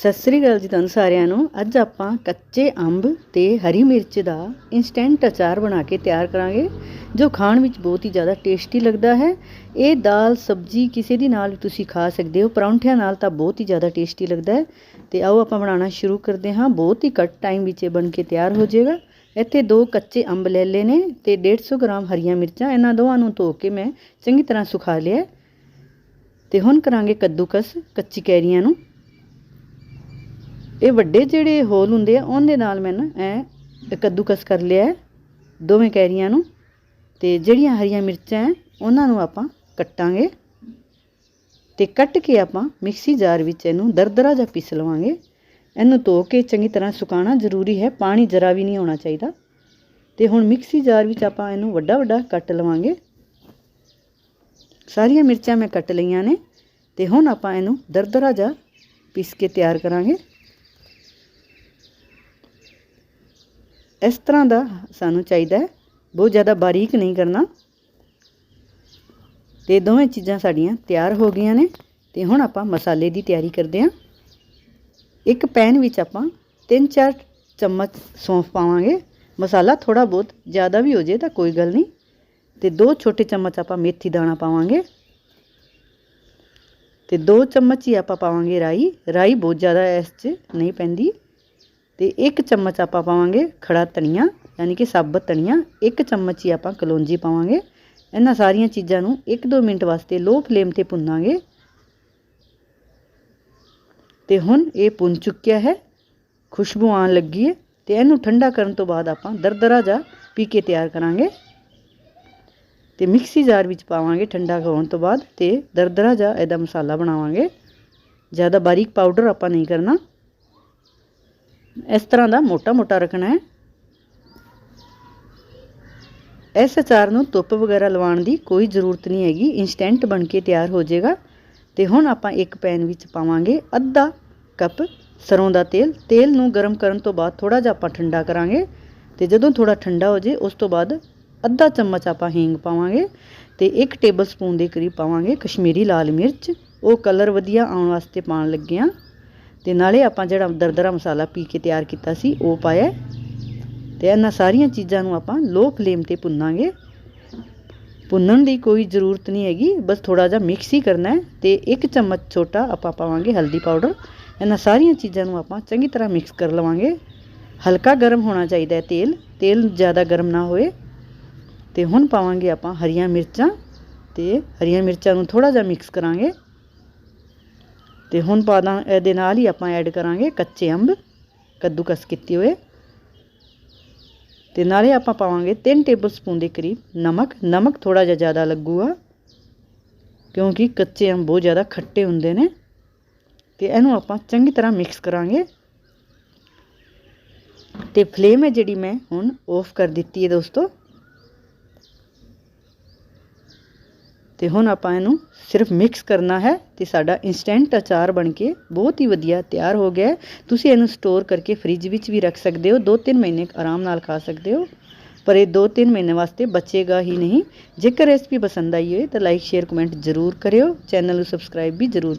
ਸਤਿ ਸ੍ਰੀ ਅਕਾਲ ਜੀ ਤੁਹਾਨੂੰ ਸਾਰਿਆਂ ਨੂੰ। ਅੱਜ ਆਪਾਂ ਕੱਚੇ ਅੰਬ ਤੇ ਹਰੀ ਮਿਰਚ ਦਾ ਇਨਸਟੈਂਟ ਅਚਾਰ ਬਣਾ ਕੇ ਤਿਆਰ ਕਰਾਂਗੇ, ਜੋ ਖਾਣ ਵਿੱਚ ਬਹੁਤ ਹੀ ਜ਼ਿਆਦਾ ਟੇਸਟੀ ਲੱਗਦਾ ਹੈ। ਇਹ ਦਾਲ, ਸਬਜ਼ੀ ਕਿਸੇ ਦੀ ਨਾਲ ਵੀ ਤੁਸੀਂ ਖਾ ਸਕਦੇ ਹੋ। ਪਰੌਂਠਿਆਂ ਨਾਲ ਤਾਂ ਬਹੁਤ ਹੀ ਜ਼ਿਆਦਾ ਟੇਸਟੀ ਲੱਗਦਾ ਹੈ। ਤੇ ਆਓ ਆਪਾਂ ਬਣਾਉਣਾ ਸ਼ੁਰੂ ਕਰਦੇ ਹਾਂ। ਬਹੁਤ ਹੀ ਘੱਟ ਟਾਈਮ ਵਿੱਚ ਇਹ ਬਣ ਕੇ ਤਿਆਰ ਹੋ ਜਾਏਗਾ। ਇੱਥੇ ਦੋ ਕੱਚੇ ਅੰਬ ਲੈ ਲਏ ਨੇ ਤੇ 150 ਗ੍ਰਾਮ ਹਰੀਆਂ ਮਿਰਚਾਂ। ਇਹਨਾਂ ਦੋਵਾਂ ਨੂੰ ਧੋ ਕੇ ਮੈਂ ਚੰਗੀ ਤਰ੍ਹਾਂ ਸੁਖਾ ਲਿਆ ਤੇ ਹੁਣ ਕਰਾਂਗੇ ਕੱਦੂਕਸ ਕੱਚੀ ਕੈਰੀਆਂ ਨੂੰ। ਇਹ ਵੱਡੇ ਜਿਹੜੇ ਹੋਲ ਹੁੰਦੇ ਆ, ਉਹਦੇ ਨਾਲ ਮੈਂ ਨਾ ਐ ਕੱਦੂਕਸ ਕਰ ਲਿਆ ਦੋਵੇਂ ਕੈਰੀਆਂ ਨੂੰ। ਤੇ ਜਿਹੜੀਆਂ ਹਰੀਆਂ ਮਿਰਚਾਂ ਹੈ ਉਹਨਾਂ ਨੂੰ ਆਪਾਂ ਕੱਟਾਂਗੇ। ਤੇ ਕੱਟ ਕੇ ਆਪਾਂ ਮਿਕਸੀ ਜਾਰ ਵਿੱਚ ਇਹਨੂੰ ਦਰਦਰਾ ਜਿਹਾ ਪੀਸ ਲਵਾਂਗੇ। ਇਹਨੂੰ ਧੋ ਕੇ ਚੰਗੀ ਤਰ੍ਹਾਂ ਸੁਕਾਉਣਾ ਜ਼ਰੂਰੀ ਹੈ, ਪਾਣੀ ਜਰਾ ਵੀ ਨਹੀਂ ਹੋਣਾ ਚਾਹੀਦਾ। ਤੇ ਹੁਣ ਮਿਕਸੀ ਜਾਰ ਵਿੱਚ ਆਪਾਂ ਇਹਨੂੰ ਵੱਡਾ ਵੱਡਾ ਕੱਟ ਲਵਾਂਗੇ। ਸਾਰੀਆਂ ਮਿਰਚਾਂ ਮੈਂ ਕੱਟ ਲਈਆਂ ਨੇ। ਤੇ ਹੁਣ ਆਪਾਂ ਇਹਨੂੰ ਦਰਦਰਾ ਜਿਹਾ ਪੀਸ ਕੇ ਤਿਆਰ ਕਰਾਂਗੇ। ਇਸ ਤਰ੍ਹਾਂ ਦਾ ਸਾਨੂੰ ਚਾਹੀਦਾ ਹੈ। ਬਹੁਤ ਜ਼ਿਆਦਾ ਬਾਰੀਕ ਨਹੀਂ ਕਰਨਾ। ਤੇ ਦੋਵੇਂ ਚੀਜ਼ਾਂ ਸਾਡੀਆਂ ਤਿਆਰ ਹੋ ਗਈਆਂ ਨੇ ਤੇ ਹੁਣ ਆਪਾਂ ਮਸਾਲੇ ਦੀ ਤਿਆਰੀ ਕਰਦੇ ਹਾਂ। ਇੱਕ ਪੈਨ ਵਿੱਚ ਆਪਾਂ 3-4 ਚਮਚ ਸੌਂਫ ਪਾਵਾਂਗੇ। ਮਸਾਲਾ ਥੋੜਾ ਬਹੁਤ ਜ਼ਿਆਦਾ ਵੀ ਹੋ ਜੇ ਤਾਂ ਕੋਈ ਗੱਲ ਨਹੀਂ। ਤੇ ਦੋ ਛੋਟੇ ਚਮਚ ਆਪਾਂ ਮੇਥੀ ਦਾਣਾ ਪਾਵਾਂਗੇ। ਤੇ ਦੋ ਚਮਚ ਹੀ ਆਪਾਂ ਪਾਵਾਂਗੇ ਰਾਈ। ਰਾਈ ਬਹੁਤ ਜ਼ਿਆਦਾ ਇਸ 'ਚ ਨਹੀਂ ਪੈਂਦੀ। ਤੇ ਇੱਕ ਚਮਚ ਆਪਾਂ ਪਾਵਾਂਗੇ ਖੜਾ ਧਨੀਆ, ਯਾਨੀ ਕਿ ਸਾਬਤ ਧਨੀਆ। ਇੱਕ ਚਮਚ ਹੀ ਆਪਾਂ ਕਲੌਂਜੀ ਪਾਵਾਂਗੇ। ਇਹਨਾਂ ਸਾਰੀਆਂ ਚੀਜ਼ਾਂ ਨੂੰ 1-2 ਮਿੰਟ ਵਾਸਤੇ ਲੋ ਫਲੇਮ ਤੇ ਭੁੰਨਾਂਗੇ। ਤੇ ਹੁਣ ਇਹ ਭੁੰਨ ਚੁੱਕਿਆ ਹੈ। ਖੁਸ਼ਬੂ ਆਉਣ ਲੱਗੀ ਹੈ ਤੇ ਇਹਨੂੰ ਠੰਡਾ ਕਰਨ ਤੋਂ ਬਾਅਦ ਆਪਾਂ ਦਰਦਰਾ ਜਾ ਪੀ ਕੇ ਤਿਆਰ ਕਰਾਂਗੇ। ਤੇ ਮਿਕਸੀ ਜਾਰ ਵਿੱਚ ਪਾਵਾਂਗੇ ਠੰਡਾ ਹੋਣ ਤੋਂ ਬਾਅਦ ਤੇ ਦਰਦਰਾ ਜਾ ਇਹਦਾ ਮਸਾਲਾ ਬਣਾਵਾਂਗੇ। ਜ਼ਿਆਦਾ ਬਾਰੀਕ ਪਾਊਡਰ ਆਪਾਂ ਨਹੀਂ ਕਰਨਾ। ਇਸ ਤਰ੍ਹਾਂ ਦਾ ਮੋਟਾ ਮੋਟਾ ਰੱਖਣਾ ਹੈ। ਇਸ ਅਚਾਰ ਨੂੰ ਧੁੱਪ ਵਗੈਰਾ ਲਵਾਉਣ ਦੀ ਕੋਈ ਜ਼ਰੂਰਤ ਨਹੀਂ ਹੈਗੀ ਇਨਸਟੈਂਟ ਬਣ ਕੇ ਤਿਆਰ ਹੋ ਜਾਏਗਾ। ਤੇ ਹੁਣ ਆਪਾਂ ਇੱਕ ਪੈਨ ਵਿੱਚ ਪਾਵਾਂਗੇ ਅੱਧਾ ਕੱਪ ਸਰੋਂ ਦਾ ਤੇਲ। ਤੇਲ ਨੂੰ ਗਰਮ ਕਰਨ ਤੋਂ ਬਾਅਦ ਥੋੜਾ ਜਿਹਾ ਆਪਾਂ ਠੰਡਾ ਕਰਾਂਗੇ। ਤੇ ਜਦੋਂ ਥੋੜਾ ਠੰਡਾ ਹੋ ਜੇ ਉਸ ਤੋਂ ਬਾਅਦ ਅੱਧਾ ਚਮਚ ਆਪਾਂ ਹਿੰਗ ਪਾਵਾਂਗੇ ਤੇ 1 ਟੇਬਲ ਸਪੂਨ ਦੇ ਕਰੀਬ ਪਾਵਾਂਗੇ ਕਸ਼ਮੀਰੀ ਲਾਲ ਮਿਰਚ। ਉਹ ਕਲਰ ਵਧੀਆ ਆਉਣ ਵਾਸਤੇ ਪਾਣ ਲੱਗੇ ਆ ਤੇ ਨਾਲੇ ਆਪਾਂ ਜਿਹੜਾ ਦਰਦਰਾ ਮਸਾਲਾ ਪੀ ਕੇ ਤਿਆਰ ਕੀਤਾ ਸੀ, ਉਹ ਪਾਇਆ ਤੇ ਇਹਨਾਂ ਸਾਰੀਆਂ ਚੀਜ਼ਾਂ ਨੂੰ ਆਪਾਂ ਲੋ ਫਲੇਮ ਤੇ ਭੁੰਨਾਂਗੇ। ਭੁੰਨਣ ਦੀ ਕੋਈ ਜ਼ਰੂਰਤ ਨਹੀਂ ਹੈਗੀ, ਬਸ ਥੋੜਾ ਜਿਹਾ ਮਿਕਸ ਹੀ ਕਰਨਾ ਹੈ ਤੇ ਇੱਕ ਚਮਚ ਛੋਟਾ ਆਪਾਂ ਪਾਵਾਂਗੇ ਹਲਦੀ ਪਾਊਡਰ। ਇਹਨਾਂ ਸਾਰੀਆਂ ਚੀਜ਼ਾਂ ਨੂੰ ਆਪਾਂ ਚੰਗੀ ਤਰ੍ਹਾਂ ਮਿਕਸ ਕਰ ਲਵਾਂਗੇ। ਹਲਕਾ ਗਰਮ ਹੋਣਾ ਚਾਹੀਦਾ ਹੈ ਤੇਲ ਤੇਲ ਜ਼ਿਆਦਾ ਗਰਮ ਨਾ ਹੋਏ। ਤੇ ਹੁਣ ਪਾਵਾਂਗੇ ਆਪਾਂ ਹਰੀਆਂ ਮਿਰਚਾਂ ਤੇ ਹਰੀਆਂ ਮਿਰਚਾਂ ਨੂੰ ਥੋੜਾ ਜਿਹਾ ਮਿਕਸ ਕਰਾਂਗੇ। ਤੇ ਹੁਣ ਪਾਦਾ, ਇਹਦੇ ਨਾਲ ਹੀ ਆਪਾਂ ਐਡ ਕਰਾਂਗੇ ਕੱਚੇ ਅੰਬ, ਕੱਦੂਕਸ ਕੀਤੇ ਹੋਏ। ਤੇ ਨਾਲੇ ਆਪਾਂ ਪਾਵਾਂਗੇ 3 ਟੇਬਲ ਸਪੂਨ ਦੇ ਕਰੀਬ ਨਮਕ। ਨਮਕ ਥੋੜਾ ਜਿਹਾ ਜ਼ਿਆਦਾ ਲੱਗੂਗਾ, ਕਿਉਂਕਿ ਕੱਚੇ ਅੰਬ ਬਹੁਤ ਜ਼ਿਆਦਾ ਖੱਟੇ ਹੁੰਦੇ ਨੇ। ਤੇ ਇਹਨੂੰ ਆਪਾਂ ਚੰਗੀ ਤਰ੍ਹਾਂ ਮਿਕਸ ਕਰਾਂਗੇ। ਤੇ ਫਲੇਮ ਹੈ ਜਿਹੜੀ ਮੈਂ ਹੁਣ ਆਫ ਕਰ ਦਿੱਤੀ ਹੈ ਦੋਸਤੋ। ਤੇ ਹੁਣ ਆਪਾਂ ਇਹਨੂੰ ਸਿਰਫ ਮਿਕਸ ਕਰਨਾ ਹੈ ਤੇ ਸਾਡਾ ਇਨਸਟੈਂਟ ਅਚਾਰ ਬਣ ਕੇ ਬਹੁਤ ਹੀ ਵਧੀਆ ਤਿਆਰ ਹੋ ਗਿਆ ਤੁਸੀਂ ਇਹਨੂੰ ਸਟੋਰ ਕਰਕੇ ਫ੍ਰਿਜ ਵਿੱਚ ਵੀ ਰੱਖ ਸਕਦੇ ਹੋ 2-3 ਮਹੀਨੇ ਆਰਾਮ ਨਾਲ ਖਾ ਸਕਦੇ ਹੋ। ਪਰ ਇਹ 2-3 ਮਹੀਨੇ ਵਾਸਤੇ ਬਚੇਗਾ ਹੀ ਨਹੀਂ। ਜੇਕਰ ਰੈਸਪੀ ਪਸੰਦ ਆਈ ਹੋਏ ਤਾਂ ਲਾਈਕ ਸ਼ੇਅਰ ਕਮੈਂਟ ਜ਼ਰੂਰ ਕਰਿਓ। ਚੈਨਲ ਨੂੰ ਸਬਸਕ੍ਰਾਈਬ ਵੀ ਜ਼ਰੂਰ